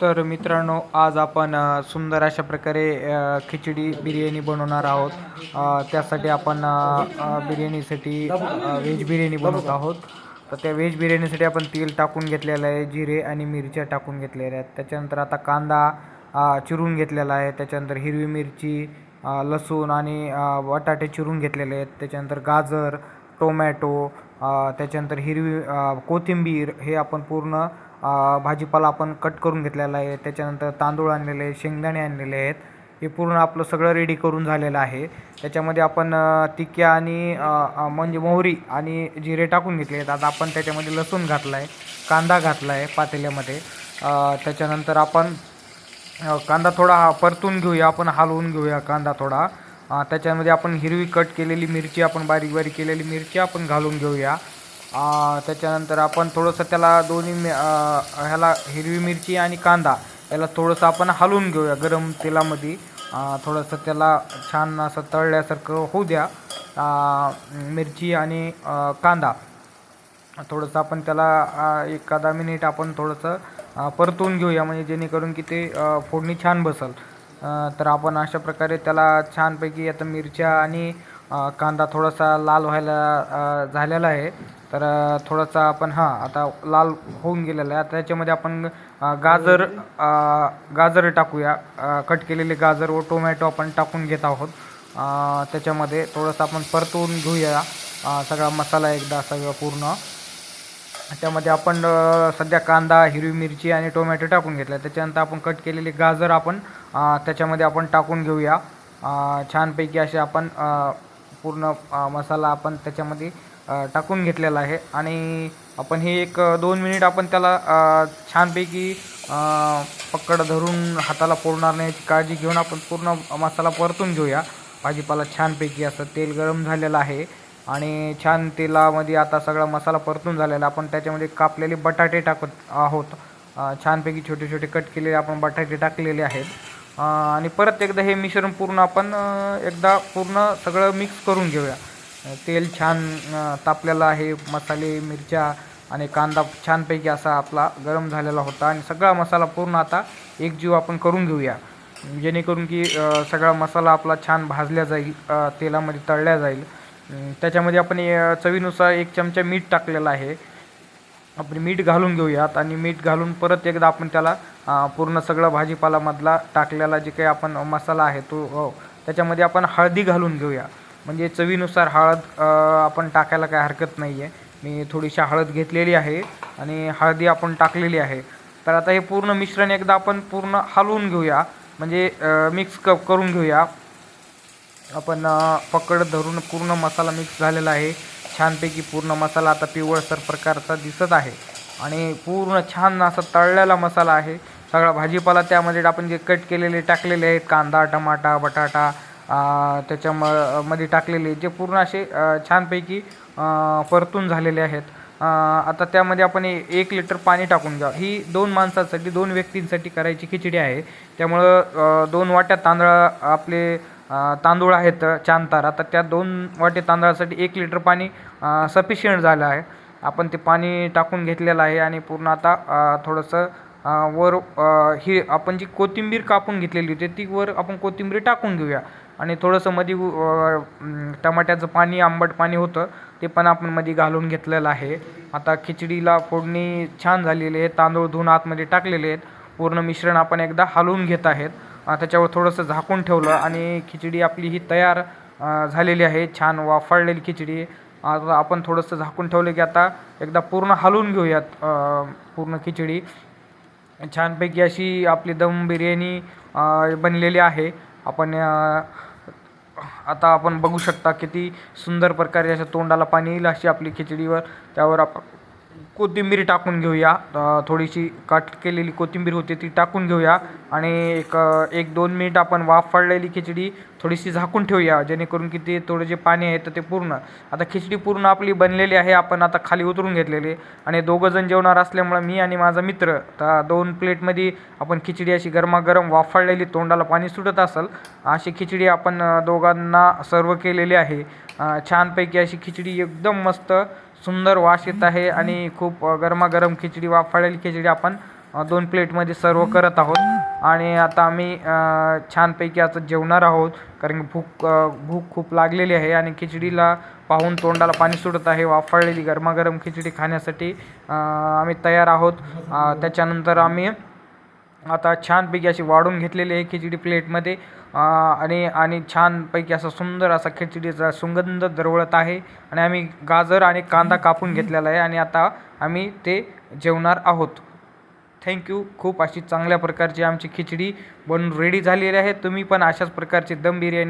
तर मित्रांनो आज आपण सुंदर अशा प्रकारे खिचडी बिर्याणी बनवणार आहोत. त्यासाठी आपण बिर्याणीसाठी व्हेज बिर्याणी बनवत आहोत. तर त्या व्हेज बिर्याणीसाठी आपण तेल टाकून घेतलेलं आहे जिरे आणि मिरच्या टाकून घेतलेल्या आहेत. त्याच्यानंतर आता कांदा चिरून घेतलेला आहे. त्याच्यानंतर हिरवी मिरची लसूण आणि बटाटे चिरून घेतलेले आहेत. त्याच्यानंतर गाजर टोमॅटो त्याच्यानंतर हिरवी कोथिंबीर हे आपण पूर्ण भाजीपाला आपण कट करून घेतलेला आहे. त्याच्यानंतर तांदूळ आणलेले आहे शेंगदाणे आणलेले आहेत. हे पूर्ण आपलं सगळं रेडी करून झालेलं आहे. त्याच्यामध्ये आपण तिक्या आणि म्हणजे मोहरी आणि जिरे टाकून घेतले आहेत. आता आपण त्याच्यामध्ये लसूण घातला आहे कांदा घातला आहे पातेल्यामध्ये त्याच्यानंतर आपण कांदा थोडा परतून घेऊया आपण हलवून घेऊया कांदा थोडा. त्याच्यामध्ये आपण हिरवी कट केलेली मिरची आपण बारीक बारीक केलेली मिरची आपण घालून घेऊया. त्याच्यानंतर आपण थोडंसं त्याला दोन्ही ह्याला हिरवी मिरची आणि कांदा याला थोडंसं आपण हलवून घेऊया गरम तेलामध्ये. थोडंसं त्याला छान असं तळल्यासारखं होऊ द्या. मिरची आणि कांदा. थोडंसं आपण त्याला एखादा मिनिट आपण थोडंसं परतून घेऊया म्हणजे जेणेकरून की ते फोडणी छान बसल. तर आपण अशा प्रकारे त्याला छानपैकी आता मिरच्या आणि कांदा थोडासा लाल व्हायला झालेला आहे. तर थोडासा आपण हां आता लाल होऊन गेलेला आहे. आता त्याच्यामध्ये आपण गाजर गाजर टाकूया. कट केलेले गाजर व टोमॅटो आपण टाकून घेत आहोत. त्याच्यामध्ये थोडंसं आपण परतवून घेऊया. सगळा मसाला एकदा सगळं पूर्ण. त्यामध्ये आपण सध्या कांदा हिरवी मिरची आणि टोमॅटो टाकून घेतला. त्याच्यानंतर आपण कट केलेले गाजर आपण त्याच्यामध्ये आपण टाकून घेऊया. छानपैकी असे आपण पूर्ण मसाला आपण त्याच्यामध्ये टाकून घेतलेला आहे. आणि आपण हे एक दोन मिनिट आपण त्याला छानपैकी पकड धरून हाताला पोळणार नाही याची काळजी घेऊन आपण पूर्ण मसाला परतून घेऊया. भाजीपाला छानपैकी असं तेल गरम झालेलं आहे. आणि छान तेलामध्ये आता सगळा मसाला परतून झालेला आपण त्याच्यामध्ये कापलेले बटाटे टाकत आहोत. छानपैकी छोटे छोटे कट केलेले आपण बटाटे टाकलेले आहेत. आणि परत एकदा हे मिश्रण पूर्ण आपण एकदा पूर्ण सगळं मिक्स करून घेऊया. तेल छान तापलेलं आहे मसाले मिरच्या आणि कांदा छानपैकी असा आपला गरम झालेला होता आणि सगळा मसाला पूर्ण आता एकजीव आपण करून घेऊया. जेणेकरून की सगळा मसाला आपला छान भाजल्या जाईल तेलामध्ये तळल्या जाईल. त्याच्यामध्ये आपण चवीनुसार एक चमचा मीठ टाकलेलं आहे. आपण मीठ घालून घेऊयात आणि मीठ घालून परत एकदा आपण त्याला पूर्ण सगळं भाजीपालामधला टाकलेला जे काही आपण मसाला आहे तो त्याच्यामध्ये आपण हळदी घालून घेऊया. म्हणजे चवीनुसार हळद आपण टाकायला काही हरकत नाही आहे मी थोडीशी हळद घेतलेली आहे आणि हळदी आपण टाकलेली आहे. तर आता हे पूर्ण मिश्रण एकदा आपण पूर्ण हलवून घेऊया. म्हणजे मिक्स क करून घेऊया. आपण पकड धरून पूर्ण मसाला मिक्स झालेला आहे. छानपैकी पूर्ण मसाला आता पिवळसर प्रकारचा दिसत आहे. आणि पूर्ण छान असा तळलेला मसाला आहे. सगळा भाजीपाला त्यामध्ये आपण जे कट केलेले टाकलेले आहेत कांदा टमाटा बटाटा त्याच्या म मध्ये टाकलेले जे पूर्ण असे छानपैकी परतून झालेले आहेत. आता त्यामध्ये आपण एक लिटर पाणी टाकून घ्या. ही दोन माणसांसाठी दोन व्यक्तींसाठी करायची खिचडी आहे. त्यामुळं दोन वाट्या तांदळा आपले तांदूळ आहेत चान तारा. तर त्या दोन वाटे तांदळासाठी एक लिटर पाणी सफिशियंट झालं आहे. आपण ते पाणी टाकून घेतलेलं आहे आणि पूर्ण आता थोडंसं वर ही आपण जी कोथिंबीर कापून घेतलेली होती ती वर आपण कोथिंबीर टाकून घेऊया. आणि थोडंसं मध्ये टमाट्याचं पाणी आंबट पाणी होतं ते पण आपण मध्ये घालून घेतलेलं आहे. आता खिचडीला फोडणी छान झालेली आहे. तांदूळ धुवून आतमध्ये टाकलेले आहेत. पूर्ण मिश्रण आपण एकदा हलवून घेत आहेत. त्याच्यावर थोडंसं झाकून ठेवलं आणि खिचडी आपली ही तयार झालेली आहे. छान वाफाळलेली खिचडी. आता आपण थोडंसं झाकून ठेवलं की आता एकदा पूर्ण हलवून घेऊयात पूर्ण खिचडी. छानपैकी अशी आपली दम बिर्याणी बनलेली आहे. आपण आता आपण बघू शकता किती सुंदर प्रकारे अशा तोंडाला पाणी येईल अशी आपली खिचडीवर. त्यावर आपण कोथिंबीर टाकून घेऊया. थोडीशी कट केलेली कोथिंबीर होती ती टाकून घेऊया. आणि एक एक दोन मिनिट आपण वाफ फाडलेली खिचडी थोडीशी झाकून ठेवूया जेणेकरून की ते थोडं जे पाणी आहे तर ते पूर्ण. आता खिचडी पूर्ण आपली बनलेली आहे आपण आता खाली उतरून घेतलेली. आणि दोघंजण जेवणार असल्यामुळं मी आणि माझा मित्र तर दोन प्लेटमध्ये आपण खिचडी अशी गरमागरम वाफाळलेली तोंडाला पाणी सुटत असेल अशी खिचडी आपण दोघांना सर्व केलेली आहे. छानपैकी अशी खिचडी एकदम मस्त सुंदर वास येत आहे आणि खूप खूप गरमागरम खिचडी वाफाळलेली खिचडी आपण दोन प्लेटमध्ये सर्व करत आहोत. आणि आता आम्ही छानपैकी आता जेवणार आहोत कारण की भूक भूक खूप लागलेली आहे आणि खिचडीला पाहून तोंडाला पाणी सुटत आहे. वाफाळलेली गरमागरम खिचडी खाण्यासाठी आम्ही तयार आहोत. त्याच्यानंतर आम्ही आता छानपैकी अशी वाढून घेतलेली आहे खिचडी प्लेटमध्ये. आणि आणि छानपैकी असा सुंदर असा खिचडीचा सुगंध दरवळत आहे. आणि आम्ही गाजर आणि कांदा कापून घेतलेला आहे आणि आता आम्ही ते जेवणार आहोत. थँक्यू खूप अशी चांगल्या प्रकारची आमची खिचडी बनून रेडी झालेली आहे. तुम्ही पण अशाच प्रकारची दम बिर्याणी